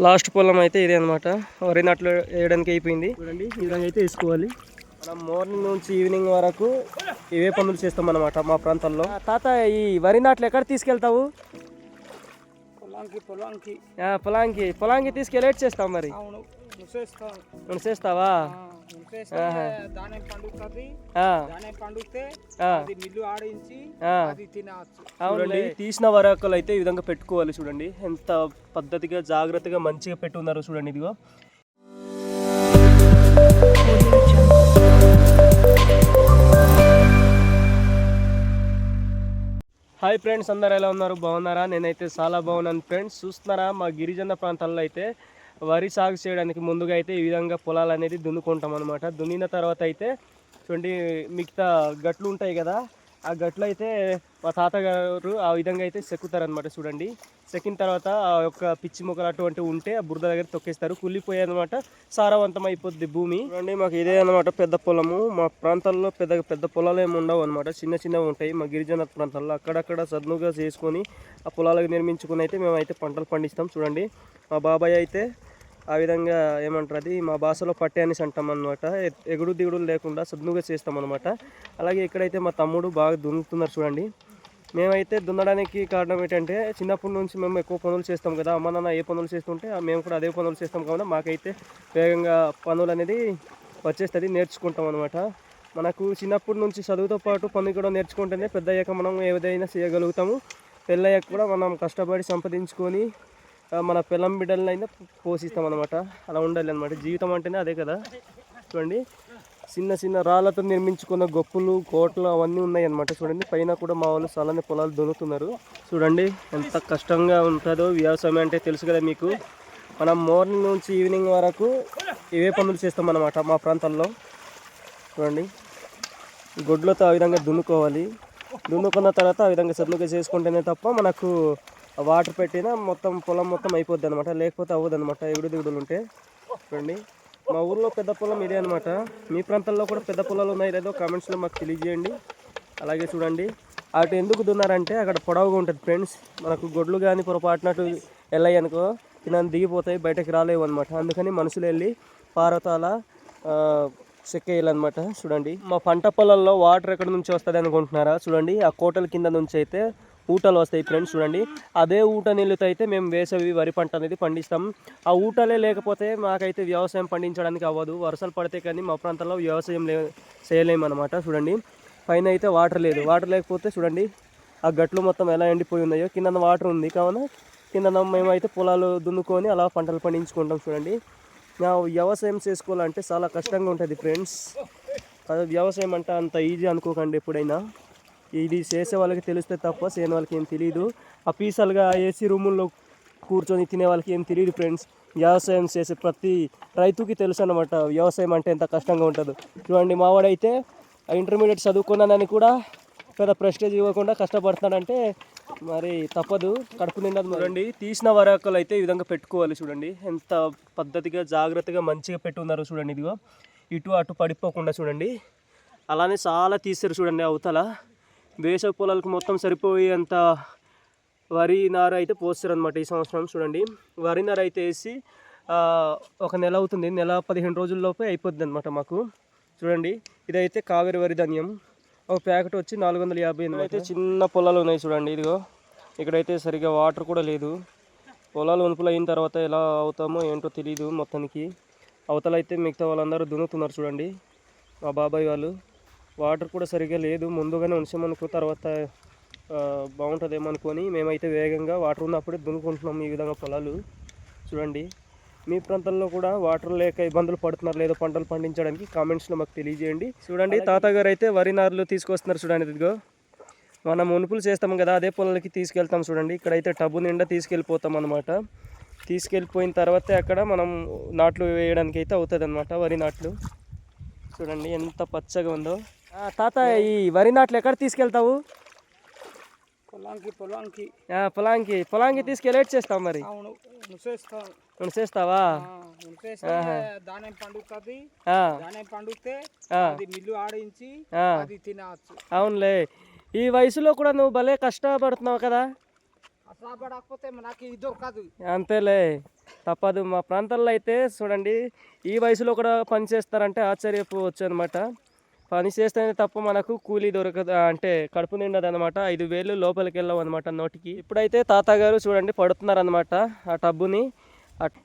Last పొలం అయితే ఇదే అనమాట వరి నాట్లు వేయడానికి అయిపోయింది. చూడండి ఈ విధంగా అయితే వేసుకోవాలి. మనం మార్నింగ్ నుంచి ఈవినింగ్ వరకు ఇవే పనులు చేస్తాం అనమాట మా ప్రాంతాల్లో ఆ, తాత ఈ వరి నాట్లు ఎక్కడ తీసుకెళ్తావు? పొలానికి పొలానికి. ఆ, పొలానికి. పొలానికి తీసుకెళ్ళి ఏడ్ చేస్తావు మరి? అవును. ముసేస్తాం నువ్వు చేస్తావా ముసేస్తే దాని పండుతుంది. ఆ, దాని పండుతే ఆ, అది మిల్లు ఆడించి ఆ. అది తినవచ్చు చూడండి తీసిన వరాకులు అయితే ఈ విధంగా పెట్టుకోవాలి చూడండి. ఎంత పద్ధతిగా జాగ్రత్తగా మంచిగా పెట్టున్నారు చూడండి ఇదిగో. హాయ్ ఫ్రెండ్స్ అందరు ఎలా ఉన్నారు? బాగున్నారా? నేనైతే చాలా బాగున్నాను ఫ్రెండ్స్. చూస్తున్నారా? మా గిరిజన ప్రాంతాల్లో అయితే వరి సాగు చేయడానికి ముందుగా అయితే ఈ విధంగా పొలాలు అనేది దున్నుకుంటాం అనమాట దున్నిన తర్వాత అయితే చూడండి మిగతా గట్లు ఉంటాయి కదా ఆ గట్లు అయితే మా తాతగారు ఆ విధంగా అయితే సెక్కుతారనమాట చూడండి. సెక్కిన తర్వాత ఆ యొక్క పిచ్చి మొక్కలు అటువంటి ఉంటే ఆ బురద దగ్గర తొక్కేస్తారు. కుళ్ళిపోయాయి అనమాట సారవంతం అయిపోద్ది భూమి. చూడండి మాకు ఇదే అనమాట పెద్ద పొలము. మా ప్రాంతాల్లో పెద్ద పెద్ద పొలాలు ఏమి ఉండవు అనమాట చిన్న చిన్నవి ఉంటాయి. మా గిరిజన ప్రాంతాల్లో అక్కడక్కడ సదునుగా చేసుకొని ఆ పొలాలకు నిర్మించుకుని అయితే మేమైతే పంటలు పండిస్తాం చూడండి. మా బాబాయ్ అయితే ఆ విధంగా ఏమంటారు అది మా భాషలో పట్టే అనేసి అంటాం అనమాట ఎగుడు దిగుడు లేకుండా సద్దుగా చేస్తాం అనమాట అలాగే ఇక్కడైతే మా తమ్ముడు బాగా దున్నుతున్నారు చూడండి. మేమైతే దున్నడానికి కారణం ఏంటంటే చిన్నప్పటి నుంచి మేము ఎక్కువ పనులు చేస్తాం కదా అమ్మ నాన్న ఏ పనులు చేస్తుంటే ఆ మేము కూడా అదే పనులు చేస్తాం కాబట్టి మాకైతే వేగంగా పనులు అనేది వచ్చేస్తుంది నేర్చుకుంటాం అనమాట మనకు చిన్నప్పటి నుంచి చదువుతో పాటు పని కూడా నేర్చుకుంటేనే పెద్ద అయ్యాక మనం ఏదైనా చేయగలుగుతాము. పెళ్ళయ్యాక కూడా మనం కష్టపడి సంపాదించుకొని మన పిల్లం బిడ్డలని అయినా పోషిస్తాం అనమాట అలా ఉండాలి అనమాట జీవితం అంటేనే అదే కదా. చూడండి. చిన్న చిన్న రాళ్ళతో నిర్మించుకున్న గొప్పలు కోట్లు అవన్నీ ఉన్నాయి అనమాట చూడండి. పైన కూడా మా వాళ్ళు చాలానే పొలాలు దున్నుతున్నారు చూడండి. ఎంత కష్టంగా ఉంటుందో వ్యవసాయం అంటే తెలుసు కదా మీకు. మనం మార్నింగ్ నుంచి ఈవినింగ్ వరకు ఇవే పనులు చేస్తామన్నమాట మా ప్రాంతంలో. చూడండి. గొడ్లతో ఆ విధంగా దున్నుకోవాలి. దున్నుకున్న తర్వాత ఆ విధంగా సద్దుగా చేసుకుంటేనే తప్ప మనకు వాటర్ పెట్టినా మొత్తం పొలం మొత్తం అయిపోద్ది అనమాట లేకపోతే అవ్వదు అనమాట ఎగుడు దిగుడులు ఉంటే. చూడండి. మా ఊర్లో పెద్ద పొలం ఇదే అనమాట మీ ప్రాంతాల్లో కూడా పెద్ద పొలాలు ఉన్నాయి లేదో కామెంట్స్లో మాకు తెలియజేయండి. అలాగే చూడండి. అటు ఎందుకు దున్నారంటే అక్కడ పొడవుగా ఉంటుంది ఫ్రెండ్స్. మనకు గొడ్లు కానీ పొరపాటునట్టు వెళ్ళాయి అనుకో తినని దిగిపోతాయి బయటకు రాలేవు అనమాట అందుకని మనుషులు వెళ్ళి పారతాల చెక్కేయాలన్నమాట చూడండి. మా పంట పొలాల్లో వాటర్ ఎక్కడి నుంచి వస్తుంది అనుకుంటున్నారా? చూడండి. ఆ కోటల కింద నుంచి అయితే ఊటలు వస్తాయి ఫ్రెండ్స్ చూడండి. అదే ఊట నీళ్ళతో అయితే మేము వేసవి వరి పంట అనేది పండిస్తాం. ఆ ఊటలే లేకపోతే మాకైతే వ్యవసాయం పండించడానికి అవ్వదు. వర్షాలు పడితే కానీ మా ప్రాంతంలో వ్యవసాయం లే చేయలేము అనమాట చూడండి. పైన అయితే వాటర్ లేదు. వాటర్ లేకపోతే చూడండి ఆ గట్లు మొత్తం ఎలా ఎండిపోయి ఉన్నాయో కింద వాటర్ ఉంది కావున కింద మేమైతే పొలాలు దున్నుకొని అలా పంటలు పండించుకుంటాం చూడండి. నా వ్యవసాయం చేసుకోవాలంటే చాలా కష్టంగా ఉంటుంది ఫ్రెండ్స్. అది వ్యవసాయం అంటే అంత ఈజీ అనుకోకండి ఎప్పుడైనా. ఇది చేసే వాళ్ళకి తెలిస్తే తప్ప చేయని వాళ్ళకి ఏం తెలియదు ఆ పీసాలుగా ఏసీ రూముల్లో కూర్చొని తినే వాళ్ళకి ఏం తెలియదు ఫ్రెండ్స్. వ్యవసాయం చేసే ప్రతి రైతుకి తెలుసు అనమాట వ్యవసాయం అంటే ఎంత కష్టంగా ఉంటుందో. చూడండి మావాడైతే ఇంటర్మీడియట్ చదువుకున్నానని కూడా పెద్ద ప్రెస్టేజ్ ఇవ్వకుండా కష్టపడుతున్నాడంటే మరి తప్పదు. కడుపు నిండా చూడండి తీసిన వరాకులు అయితే ఈ విధంగా పెట్టుకోవాలి చూడండి. ఎంత పద్ధతిగా జాగ్రత్తగా మంచిగా పెట్టున్నారు చూడండి ఇదిగో. ఇటు అటు పడిపోకుండా చూడండి. అలానే చాలా తీస్తారు చూడండి అవతల. వేసవి పొలాలకు మొత్తం సరిపోయేంత వరి నార అయితే పోస్తారు అనమాట ఈ సంవత్సరం. చూడండి వరి నార అయితే వేసి ఒక నెల అవుతుంది. నెల పదిహేను రోజుల్లోపే అయిపోద్ది అనమాట మాకు. చూడండి ఇదైతే కావేరి వరి ధాన్యం. ఒక ప్యాకెట్ వచ్చి నాలుగు వందల యాభై ఎనిమిది అయితే చిన్న పొలాలు ఉన్నాయి చూడండి ఇదిగో. ఇక్కడైతే సరిగా వాటర్ కూడా లేదు. పొలాలు వనుపులు అయిన తర్వాత ఎలా అవుతామో ఏంటో తెలియదు మొత్తానికి. అవతల అయితే మిగతా వాళ్ళందరూ దున్నుతున్నారు చూడండి మా బాబాయ్ వాళ్ళు. వాటర్ కూడా సరిగా లేదు. ముందుగానే ఉంచామనుకో తర్వాత బాగుంటుందేమో అనుకొని మేమైతే వేగంగా వాటర్ ఉన్నప్పుడే దున్నుకుంటున్నాం ఈ విధంగా పొలాలు. చూడండి మీ ప్రాంతంలో కూడా వాటర్ లేక ఇబ్బందులు పడుతున్నారు లేదో పంటలు పండించడానికి కామెంట్స్లో మాకు తెలియజేయండి. చూడండి తాతగారు అయితే వరి నారులు తీసుకొస్తున్నారు చూడండి ఇదిగో. మనం మునుపులు చేస్తాం కదా అదే పొలాలకి తీసుకెళ్తాం చూడండి. ఇక్కడైతే టబ్బు నిండా తీసుకెళ్ళిపోతాం అనమాట తీసుకెళ్ళిపోయిన తర్వాతే అక్కడ మనం నాట్లు వేయడానికి అయితే అవుతుంది అనమాట వరి నాట్లు. చూడండి ఎంత పచ్చగా ఉందో. తాత ఈ వరి నాట్లు ఎక్కడ తీసుకెళ్తావు? పొలానికి పొలానికి. ఆ, పొలానికి. పొలానికి తీసుకెళ్ళి ఏడ్ చేస్తావు మరి? చేస్తావా దాని పండుతుంది. దాని పండుతే మిల్లు ఆడించి. అది తినవచ్చు అవునులే. ఈ వయసులో కూడా నువ్వు భలే కష్టపడుతున్నావు కదా? అట్లా పడకపోతే నాకు ఇది దొరకదు. అంతేలే. తప్పదు. మా ప్రాంతాల్లో అయితే చూడండి ఈ వయసులో కూడా పని చేస్తారంటే ఆశ్చర్యపోవచ్చు అనమాట పని చేస్తేనే తప్ప మనకు కూలీ దొరకదు అంటే కడుపు నిండదు అనమాట ఐదు వేలు లోపలికి వెళ్ళవు అనమాట నోటికి. ఇప్పుడైతే తాతగారు చూడండి పడుతున్నారు అనమాట ఆ టబ్బుని.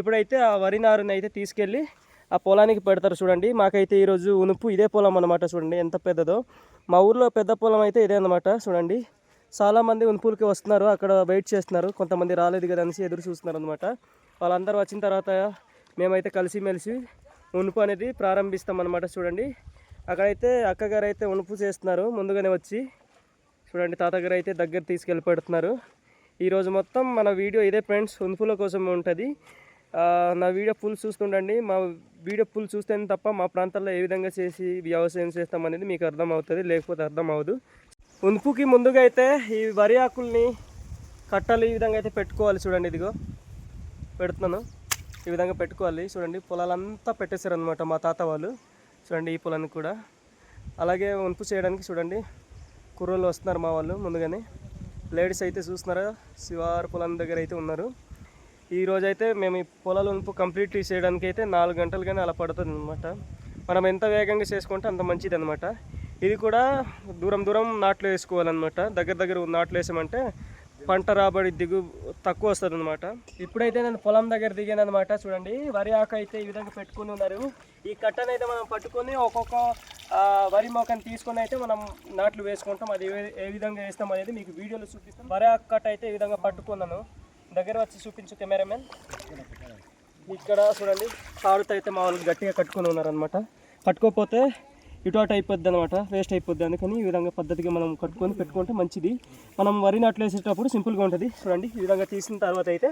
ఇప్పుడైతే ఆ వరి నారుని అయితే తీసుకెళ్ళి ఆ పొలానికి పెడతారు చూడండి. మాకైతే ఈరోజు ఉనుపు ఇదే పొలం అనమాట చూడండి ఎంత పెద్దదో. మా ఊర్లో పెద్ద పొలం అయితే ఇదే అనమాట చూడండి. చాలామంది ఉనుపులకి వస్తున్నారు అక్కడ వెయిట్ చేస్తున్నారు. కొంతమంది రాలేదు కదా అనేసి ఎదురు చూస్తున్నారు అనమాట వాళ్ళందరూ వచ్చిన తర్వాత మేమైతే కలిసిమెలిసి ఉనుపు అనేది ప్రారంభిస్తాం అనమాట చూడండి. అక్కడైతే అక్కగారు అయితే ఉనుపు చేస్తున్నారు ముందుగానే వచ్చి. చూడండి తాతగారు అయితే దగ్గర తీసుకెళ్ళి పెడుతున్నారు ఈరోజు మొత్తం మన వీడియో ఇదే ఫ్రెండ్స్ ఉనుపుల కోసం ఉంటుంది. నా వీడియో ఫుల్ చూస్తుండండి. మా వీడియో ఫుల్ చూస్తేనే తప్ప మా ప్రాంతాల్లో ఏ విధంగా చేసి వ్యవసాయం చేస్తాం అనేది మీకు అర్థం అవుతుంది లేకపోతే అర్థం అవ్వదు ఉనుపుకి ముందుగా అయితే ఈ వరి ఆకుల్ని కట్టలు ఈ విధంగా అయితే పెట్టుకోవాలి చూడండి ఇదిగో. పెడుతున్నాను. ఈ విధంగా పెట్టుకోవాలి. చూడండి పొలాలంతా పెట్టేశారు అనమాట మా తాత వాళ్ళు. చూడండి ఈ పొలానికి కూడా. అలాగే వంపు చేయడానికి చూడండి కుర్రోళ్ళు వస్తున్నారు మా వాళ్ళు ముందుగానే. లేడీస్ అయితే చూస్తున్నారా శివారు పొలం దగ్గర అయితే ఉన్నారు. ఈరోజు అయితే మేము ఈ పొలాల వంపు కంప్లీట్ చేయడానికి అయితే నాలుగు గంటలు కానీ అలా పడుతుంది అనమాట మనం ఎంత వేగంగా చేసుకుంటే అంత మంచిది అనమాట ఇది కూడా దూరం దూరం నాట్లు వేసుకోవాలన్నమాట. దగ్గర దగ్గర నాట్లు వేసామంటే పంట రాబడి దిగు తక్కువ వస్తుంది అనమాట ఇప్పుడైతే నేను పొలం దగ్గర దిగాను అనమాట చూడండి. వరి ఆకు అయితే ఈ విధంగా పెట్టుకుని ఉన్నారు. ఈ కట్టను అయితే మనం పట్టుకొని ఒక్కొక్క వరి మొక్కని తీసుకొని అయితే మనం నాట్లు వేసుకుంటాం. అది ఏ- విధంగా వేస్తాం అనేది మీకు వీడియోలో చూపిస్తాం. వరి ఆకు కట్ట అయితే ఈ విధంగా పట్టుకున్నాను. దగ్గర వచ్చి చూపించు కెమెరామెన్. ఇక్కడ చూడండి తాడుతో అయితే మా వాళ్ళు గట్టిగా కట్టుకొని ఉన్నారనమాట కట్టుకోకపోతే ఇటు అటు అయిపోద్ది అనమాట. వేస్ట్ అయిపోద్ది. అందుకని ఈ విధంగా పద్ధతిగా మనం కట్టుకొని పెట్టుకుంటే మంచిది. మనం వరి నాట్లు వేసేటప్పుడు సింపుల్గా ఉంటుంది. చూడండి ఈ విధంగా తీసిన తర్వాత అయితే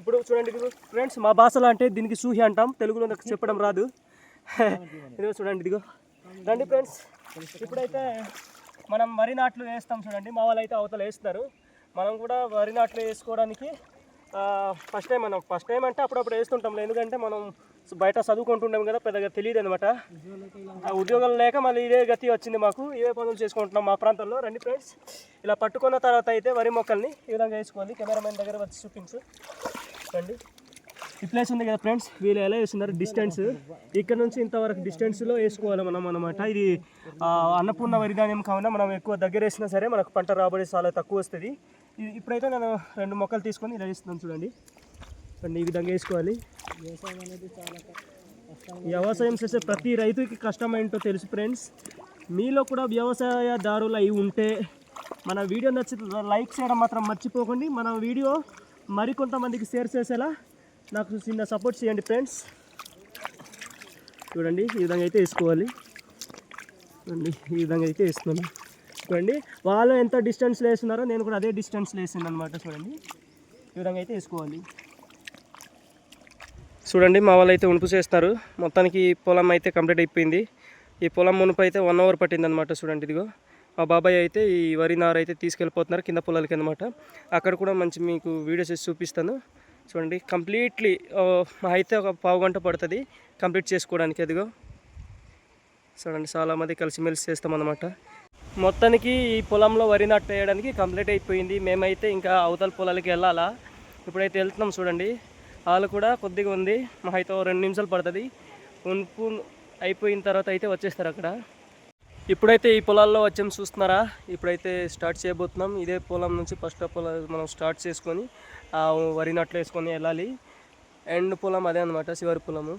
ఇప్పుడు చూడండి ఇదిగో ఫ్రెండ్స్ మా భాషలో అంటే దీనికి సూహి అంటాం. తెలుగులో నాకు చెప్పడం రాదు. ఇదిగో చూడండి ఇదిగో. రండి ఫ్రెండ్స్. ఇప్పుడైతే మనం వరి నాట్లు వేస్తాం చూడండి. మా వాళ్ళు అయితే అవతల వేస్తారు. మనం కూడా వరి నాట్లు వేసుకోవడానికి ఫస్ట్ టైం మనం ఫస్ట్ టైం అంటే అప్పుడప్పుడు వేస్తుంటాం ఎందుకంటే మనం బయట చదువుకుంటుంటాం కదా పెద్దగా తెలియదు అనమాట ఉద్యోగాలు లేక మళ్ళీ ఇదే గతి వచ్చింది మాకు. ఇవే పనులు చేసుకుంటున్నాం మా ప్రాంతంలో. రండి ఫ్రెండ్స్ ఇలా పట్టుకున్న తర్వాత అయితే వరి మొక్కల్ని ఈ విధంగా వేసుకోవాలి కెమెరామెన్ దగ్గర వచ్చి చూపించు. రండి. ఈ ప్లేస్ ఉంది కదా ఫ్రెండ్స్ వీళ్ళు ఎలా వేస్తున్నారు? డిస్టెన్స్ ఇక్కడ నుంచి ఇంతవరకు డిస్టెన్స్లో వేసుకోవాలి మనం అనమాట ఇది అన్నపూర్ణ వరిధాన్యం కావున మనం ఎక్కువ దగ్గర వేసినా సరే మనకు పంట రాబడి చాలా తక్కువ వస్తుంది. ఇది ఇప్పుడైతే నేను రెండు మొక్కలు తీసుకొని ఇలా వేస్తున్నాను చూడండి. అండ్ ఈ విధంగా వేసుకోవాలి. వ్యవసాయం అనేది చాలా వ్యవసాయం చేసే ప్రతి రైతుకి కష్టం ఏంటో తెలుసు ఫ్రెండ్స్ మీలో కూడా వ్యవసాయదారులు అయి ఉంటే మన వీడియో నచ్చి లైక్ చేయడం మాత్రం మర్చిపోకండి. మన వీడియో మరికొంతమందికి షేర్ చేసేలా నాకు చిన్న సపోర్ట్ చేయండి ఫ్రెండ్స్ చూడండి ఈ విధంగా అయితే వేసుకోవాలి. చూడండి ఈ విధంగా అయితే వేస్తున్నాను. చూడండి వాళ్ళు ఎంత డిస్టెన్స్లో వేస్తున్నారో నేను కూడా అదే డిస్టెన్స్లో వేసాను అనమాట చూడండి. ఈ విధంగా అయితే వేసుకోవాలి. చూడండి మా వాళ్ళు అయితే ఉనుపు చేస్తారు మొత్తానికి ఈ పొలం అయితే కంప్లీట్ అయిపోయింది. ఈ పొలం మునుపు అయితే వన్ అవర్ పట్టింది అనమాట చూడండి ఇదిగో. మా బాబాయ్ అయితే ఈ వరి నారు అయితే తీసుకెళ్ళిపోతున్నారు కింద పొలాలకి అనమాట అక్కడ కూడా మంచి మీకు వీడియోస్ చూపిస్తాను. చూడండి కంప్లీట్లీ అయితే ఒక పావు గంట పడుతుంది. కంప్లీట్ చేసుకోవడానికి అదిగో. చూడండి చాలామంది కలిసిమెలిసి చేస్తామన్నమాట. మొత్తానికి ఈ పొలంలో వరి నాటు వేయడానికి కంప్లీట్ అయిపోయింది. మేమైతే ఇంకా అవతల పొలాలకి వెళ్ళాలా? ఇప్పుడైతే వెళ్తున్నాం చూడండి. వాళ్ళు కూడా కొద్దిగా ఉంది. మా అయితే రెండు నిమిషాలు పడుతుంది. ఉంపు అయిపోయిన తర్వాత అయితే వచ్చేస్తారు అక్కడ. ఇప్పుడైతే ఈ పొలాల్లో వచ్చాం చూస్తున్నారా? ఇప్పుడైతే స్టార్ట్ చేయబోతున్నాం. ఇదే పొలం నుంచి ఫస్ట్ పొలం మనం స్టార్ట్ చేసుకొని ఆ వరి నట్లు వేసుకొని వెళ్ళాలి. ఎండ్ పొలం అదే అనమాట శివరి పొలము.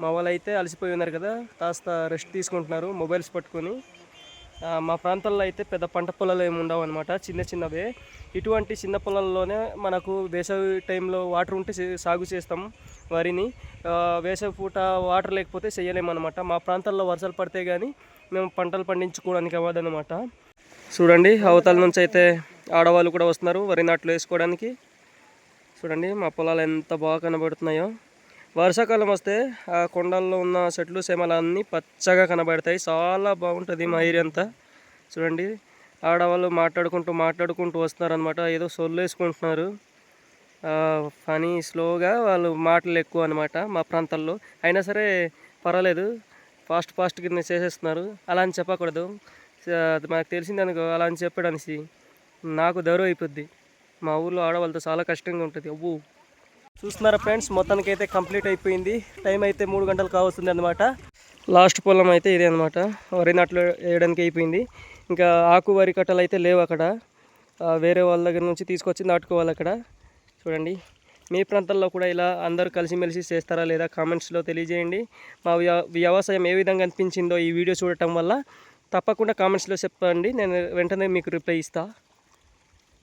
మా వాళ్ళు అయితే అలసిపోయి ఉన్నారు కదా కాస్త రెస్ట్ తీసుకుంటున్నారు మొబైల్స్ పట్టుకొని. మా ప్రాంతాల్లో అయితే పెద్ద పంట పొలాలు ఏమి ఉండవు అనమాట చిన్న చిన్నవే. ఇటువంటి చిన్న పొలాల్లోనే మనకు వేసవి టైంలో వాటర్ ఉంటే సాగు చేస్తాం వరిని. వేసవి పూట వాటర్ లేకపోతే చేయలేమన్నమాట. మా ప్రాంతాల్లో వర్షాలు పడితే కానీ మేము పంటలు పండించుకోవడానికి అవ్వదన్నమాట. చూడండి అవతల నుంచి అయితే ఆడవాళ్ళు కూడా వస్తున్నారు వరి నాట్లు వేసుకోవడానికి. చూడండి మా పొలాలు ఎంత బాగా కనబడుతున్నాయో. వర్షాకాలం వస్తే ఆ కొండల్లో ఉన్న చెట్లు సేమలన్నీ పచ్చగా కనబడతాయి. చాలా బాగుంటుంది మా ఏరియా అంతా. చూడండి ఆడవాళ్ళు మాట్లాడుకుంటూ మాట్లాడుకుంటూ వస్తున్నారనమాట ఏదో సొల్లు వేసుకుంటున్నారు. పని స్లోగా వాళ్ళు మాటలు ఎక్కువ అనమాట మా ప్రాంతాల్లో. అయినా సరే పర్వాలేదు. ఫాస్ట్ ఫాస్ట్ కింద చేసేస్తున్నారు. అలా అని చెప్పకూడదు. అది మనకు తెలిసింది అనుకో అలా అని చెప్పడానికి నాకు దౌరవ అయిపోద్ది. మా ఊర్లో ఆడవాళ్ళతో చాలా కష్టంగా ఉంటుంది. అవ్వు చూస్తున్నారా ఫ్రెండ్స్ మొత్తానికి అయితే కంప్లీట్ అయిపోయింది. టైం అయితే మూడు గంటలు కావస్తుంది అనమాట లాస్ట్ పొలం అయితే ఇదే అనమాట వరి నాట్లు వేయడానికి అయిపోయింది. ఇంకా ఆకు వరి కట్టలు అయితే లేవు అక్కడ. వేరే వాళ్ళ దగ్గర నుంచి తీసుకొచ్చి నాటుకోవాలి అక్కడ. చూడండి. మీ ప్రాంతాల్లో కూడా ఇలా అందరూ కలిసిమెలిసి చేస్తారా లేదా కామెంట్స్లో తెలియజేయండి. మా వ్య- వ్యవసాయం ఏ విధంగా అనిపించిందో ఈ వీడియో చూడటం వల్ల తప్పకుండా కామెంట్స్లో చెప్పండి. నేను వెంటనే మీకు రిప్లై ఇస్తా.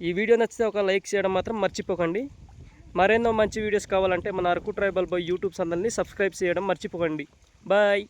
ఈ వీడియో నచ్చితే ఒక లైక్ చేయడం మాత్రం మర్చిపోకండి. మరెన్నో మంచి వీడియోస్ కావాలంటే మన అరకు ట్రైబల్ బాయ్ యూట్యూబ్ ఛానల్ని సబ్స్క్రైబ్ చేయడం మర్చిపోకండి. బాయ్.